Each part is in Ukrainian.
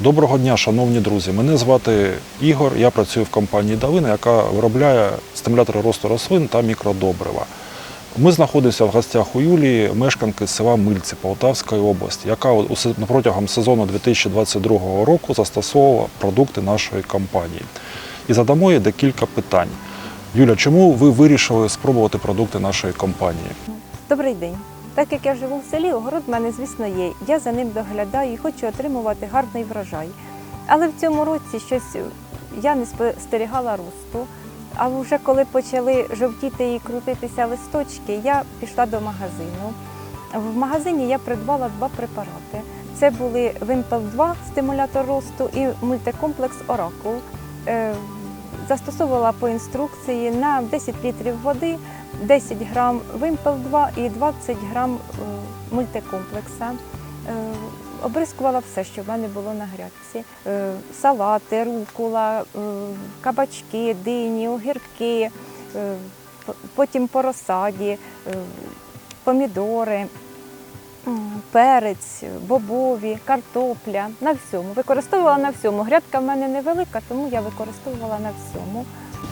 Доброго дня, шановні друзі. Мене звати Ігор. Я працюю в компанії Давина, яка виробляє стимулятори росту рослин та мікродобрива. Ми знаходимося в гостях у Юлії, мешканки села Мильці Полтавської області, яка протягом сезону 2022 року застосовувала продукти нашої компанії. І задамо їй декілька питань. Юля, чому ви вирішили спробувати продукти нашої компанії? Добрий день. Так як я живу в селі, огород в мене, звісно, є. Я за ним доглядаю і хочу отримувати гарний врожай. Але в цьому році щось я не спостерігала росту. А вже коли почали жовтіти і крутитися листочки, я пішла до магазину. В магазині я придбала два препарати. Це були Вимпел 2 стимулятор росту і мультикомплекс Оракул. Е, Застосовувала по інструкції на 10 літрів води 10 грам Вимпел 2 і 20 грам е, мультикомплекса. Е, Обрискувала все, що в мене було на грядці. Е, Салати, рукула, кабачки, дині, огірки, потім по розсаді, е, помідори, перець, бобові, картопля, на всьому. Використовувала на всьому. Грядка в мене невелика, тому я використовувала на всьому.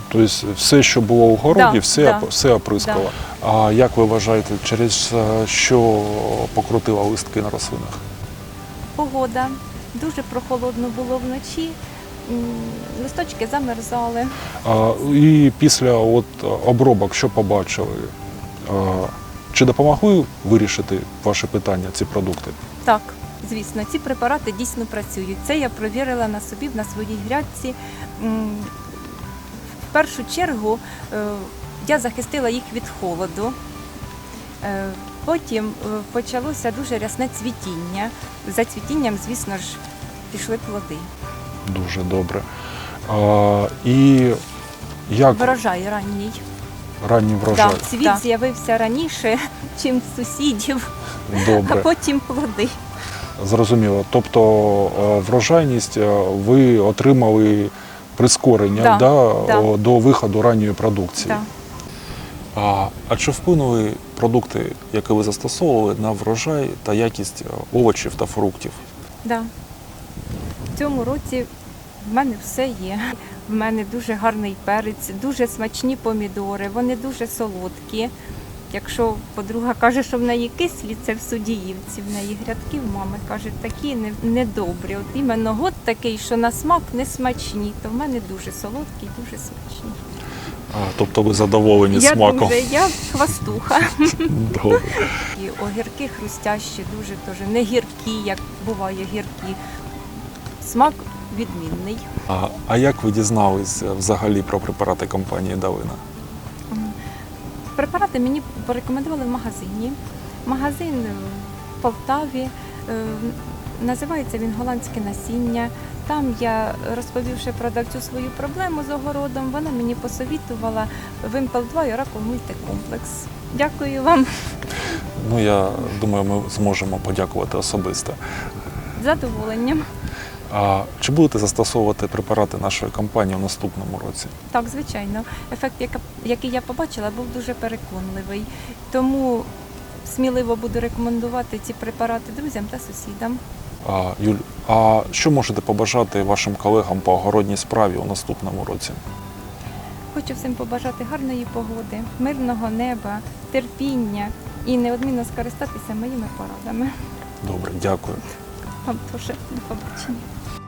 Тобто все, що було у городі, Да, все, да. все оприскало. А як ви вважаєте, через е, що покрутила листки на рослинах? Погода. Дуже прохолодно було вночі. Листочки замерзали. А, і після от, е, обробок, що побачили? А, чи допомогли вирішити ваше питання, ці продукти? Так, звісно, ці препарати дійсно працюють. Це я провірила на собі на своїй грядці. Першу чергу е, я захистила їх від холоду. Е, Потім е, почалося дуже рясне цвітіння. За цвітінням, звісно ж, пішли плоди. Дуже добре. А, і як Врожай ранній. ранній врожай? Так, цвіт з'явився раніше, ніж сусідів, а потім плоди. зрозуміло. Тобто врожайність ви отримали прискорення Да, да, да. до виходу ранньої продукції. Так. А, а чи вплинули продукти, які ви застосовували, на врожай та якість е, овочів та фруктів? Да. В цьому році в мене все є. В мене дуже гарний перець, дуже смачні помідори, вони дуже солодкі. Якщо подруга каже, що в неї кислі, це в судіївці, в неї грядки, в мами каже, такі не- недобрі. От іменно год такий, що на смак не смачні, то в мене дуже солодкі, дуже смачні. А, тобто ви задоволені я смаком? дуже, я хвастуха. Добре. І огірки хрустящі, дуже теж не гіркі, як буває гіркі. Смак відмінний. А, а як ви дізнались е, взагалі про препарати компанії Давина? Препарати мені порекомендували в магазині. Магазин в Полтаві. е, Називається він голландське насіння. Там я, розповівши продавцю свою проблему з огородом, вона мені посовітувала Вимпел 2 і Оракул мультикомплекс. Дякую вам Ну я думаю, ми зможемо подякувати особисто. задоволенням. А чи будете застосовувати препарати нашої компанії у наступному році? Так, звичайно. Ефект, який я побачила, був дуже переконливий. Тому сміливо буду рекомендувати ці препарати друзям та сусідам. А, Юль, а що можете побажати вашим колегам по огородній справі у наступному році? Хочу всім побажати гарної погоди, мирного неба, терпіння і неодмінно скористатися моїми порадами. Добре, дякую. pomtuszy na Hobocie.